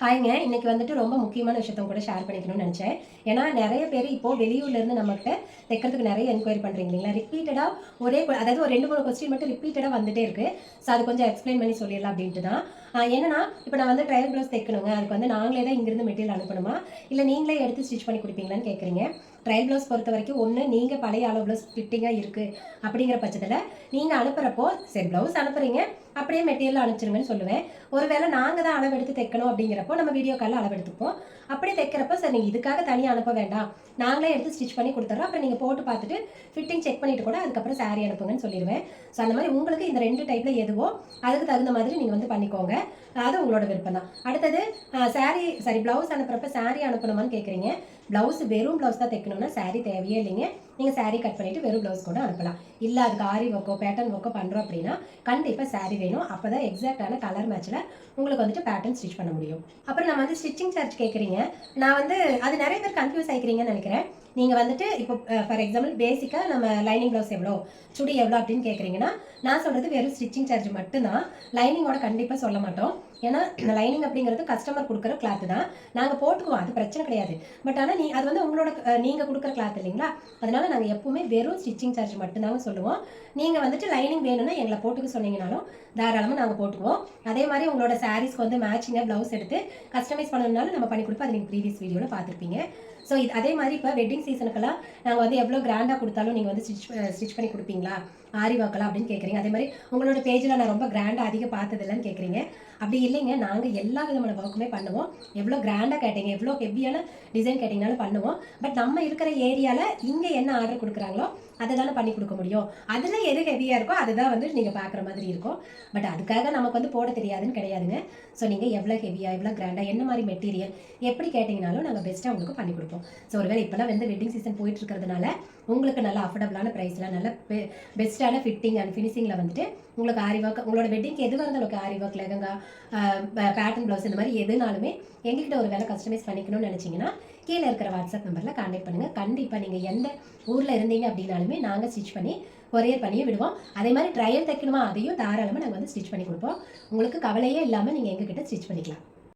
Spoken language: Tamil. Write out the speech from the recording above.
ஹாய்ங்க. இன்னைக்கு வந்துட்டு ரொம்ப முக்கியமான விஷயத்த கூட ஷேர் பண்ணிக்கணும்னு நினச்சேன். ஏன்னா நிறைய பேர் இப்போ வெளியூர்லேருந்து நம்மகிட்ட தைக்கிறதுக்கு நிறைய என்கொயரி பண்ணுறீங்க இல்லைங்களா? ரிப்பீட்டடாக ஒரே அதாவது ஒரு ரெண்டு மூணு கொஸ்டின் மட்டும் ரிப்பீட்டடாக வந்துட்டே இருக்குது ஸோ அது கொஞ்சம் எக்ஸ்பிளைன் பண்ணி சொல்லிடலாம் அப்படின்ட்டு தான். என்னன்னா இப்போ நான் வந்து ட்ரையல் ப்ளவுஸ் தைக்கணுங்க அதுக்கு வந்து நாங்களே தான் இங்கிருந்து மெட்டீரியல் அனுப்பணுமா? இல்லை நீங்களே எடுத்து ஸ்டிச் பண்ணி கொடுப்பீங்களான்னு கேட்குறீங்க ட்ரையல் ப்ளவுஸ் பொறுத்த வரைக்கும் ஒன்று நீங்கள் பழைய அளவு ப்ளவுஸ் ஃபிட்டிங்காக இருக்குது அப்படிங்கிற பட்சத்தில் நீங்கள் அனுப்புகிறப்போ சரி ப்ளவுஸ் அனுப்புகிறீங்க அப்படியே மெட்டீரியல் அனுப்பிச்சிருங்கன்னு சொல்லுவேன். ஒருவேளை நாங்கள் தான் அளவெடுத்து தைக்கணும் அப்படிங்கிறப்போ நம்ம வீடியோ காலில் அளவெடுத்துப்போம். அப்படி அப்படியே சரி நீங்கள் இதுக்காக தனியாக அனுப்ப வேண்டாம். நாங்களே எடுத்து ஸ்டிச் பண்ணி கொடுத்துட்றோம் அப்புறம் நீங்கள் போட்டு பார்த்துட்டு ஃபிட்டிங் செக் பண்ணிட்டு கூட அதுக்கப்புறம் சாரீ அனுப்புங்கன்னு சொல்லிடுவேன். ஸோ அந்த மாதிரி உங்களுக்கு இந்த ரெண்டு டைப்பில் எதுவோ அதுக்கு தகுந்த மாதிரி நீங்கள் வந்து பண்ணிக்கோங்க. அது உங்களோட விருப்பம் தான் அடுத்தது saree சாரி ப்ளவுஸ் அனுப்புறப்ப saree அனுப்பணுமான்னு கேட்குறீங்க ப்ளவுஸ் வெறும் ப்ளவுஸ் தான் தைக்கணும்னா saree தேவையே இல்லைங்க. நீங்கள் saree கட் பண்ணிவிட்டு வெறும் ப்ளவுஸ் கூட அனுப்பலாம். இல்லை அதுக்கு ஆரி ஒர்க்கோ பேட்டர்ன் ஒர்க்கோ பண்ணுறோம் அப்படின்னா கண்டிப்பாக saree வேணும். அப்போ தான் எக்ஸாக்டான கலர் மேட்ச்சில் உங்களுக்கு வந்துட்டு பேட்டர்ன் ஸ்டிச் பண்ண முடியும். அப்புறம் நம்ம வந்து ஸ்டிச்சிங் சார்ஜ் கேட்குறீங்க நான் வந்து அது நிறைய பேர் கன்ஃபியூஸ் ஆகிக்கிறீங்கன்னு நினைக்கிறேன். நீங்கள் வந்துட்டு இப்போ ஃபார் எக்ஸாம்பிள் பேசிக்காக நம்ம லைனிங் ப்ளவுஸ் எவ்வளோ? சுடி எவ்வளோ அப்படின்னு கேட்குறீங்கன்னா நான் சொல்கிறது வெறும் ஸ்டிச்சிங் சார்ஜ் மட்டும்தான். லைனிங்கோட கண்டிப்பாக சொல்ல மாட்டோம். ஏன்னா இந்த லைனிங் அப்படிங்கிறது கஸ்டமர் கொடுக்குற கிளாத் தான். நாங்கள் போட்டுக்குவோம் அது பிரச்சனை கிடையாது. பட் ஆனால் நீ அது வந்து உங்களோட நீங்கள் கொடுக்குற கிளாத் இல்லைங்களா? அதனால நாங்கள் எப்பவுமே வெறும் ஸ்டிச்சிங் சார்ஜ் மட்டும்தாங்க சொல்லுவோம். நீங்கள் வந்துட்டு லைனிங் வேணும்னா எங்களை போட்டுக்க சொன்னீங்கனாலும் தாராளமாக நாங்கள் போட்டுக்குவோம். அதே மாதிரி உங்களோட சாரீஸ்க்கு வந்து மேட்சிங்காக ப்ளவுஸ் எடுத்து கஸ்டமைஸ் பண்ணணும்னாலும் நம்ம பண்ணி கொடுப்போம். அது நீங்கள் ப்ரீவியஸ் வீடியோவில் பார்த்துருப்பீங்க. ஸோ இது அதே மாதிரி இப்போ வெட்டிங் சீசனுக்கெல்லாம் நாங்கள் வந்து எவ்வளோ கிராண்டாக கொடுத்தாலும் நீங்கள் வந்து ஸ்டிச் ஸ்டிச் பண்ணி கொடுப்பீங்களா? ஆரி வாக்கலாம் அப்படின்னு கேட்குறீங்க அதே மாதிரி உங்களோட பேஜில் நான் ரொம்ப கிராண்டாக அதிகம் பார்த்ததில்லன்னு கேட்குறீங்க அப்படி இல்லைங்க நாங்கள் எல்லா விதமான ஒர்க்குமே பண்ணுவோம். எவ்வளோ கிராண்டாக கேட்டீங்க எவ்வளோ ஹெவியான டிசைன் கேட்டிங்கனாலும் பண்ணுவோம். பட் நம்ம இருக்கிற ஏரியாவில் இங்கே என்ன ஆர்டர் கொடுக்குறாங்களோ அதை தானே பண்ணி கொடுக்க முடியும். அதில் எது ஹெவியாக இருக்கோ அதுதான் வந்து நீங்கள் பார்க்குற மாதிரி இருக்கும். பட் அதுக்காக நமக்கு வந்து போட தெரியாதுன்னு கிடையாதுங்க. ஸோ நீங்கள் எவ்வளோ ஹெவியாக எவ்வளோ கிராண்டாக என்ன மாதிரி மெட்டீரியல் எப்படி கேட்டிங்கனாலும் நாங்கள் பெஸ்ட்டாக உங்களுக்கு பண்ணி கொடுப்போம். ஸோ ஒருவேளை இப்போலாம் வந்து வெட்டிங் சீசன் போயிட்டு இருக்கிறதுனால உங்களுக்கு நல்ல அஃபோர்டபுளான ப்ரைஸில் நல்ல பெஸ்ட்டான ஃபிட்டிங் அண்ட் ஃபினிஷிங்கில் வந்துட்டு உங்களுக்கு ஆரி ஒர்க் உங்களோட வெட்டிங்க்கு எதுவாக இருந்தாலும் Aari work lehenga pattern blouse இந்த மாதிரி எதுனாலுமே எங்ககிட்ட ஒரு வேலை கஸ்டமைஸ் பண்ணிக்கணும்னு நினச்சிங்கன்னா கீழே இருக்கிற வாட்ஸ்அப் நம்பரில் காண்டாக்ட் பண்ணுங்கள் கண்டிப்பாக நீங்கள் எந்த ஊரில் இருந்தீங்க அப்படின்னாலுமே நாங்கள் ஸ்டிச் பண்ணி கொரியர் பண்ணியே விடுவோம். அதே மாதிரி ட்ரையல் தைக்கணுமா அதையும் தாராளமாக நாங்கள் வந்து ஸ்டிச் பண்ணி கொடுப்போம். உங்களுக்கு கவலையே இல்லாமல் நீங்கள் எங்ககிட்ட ஸ்டிச் பண்ணிக்கலாம்.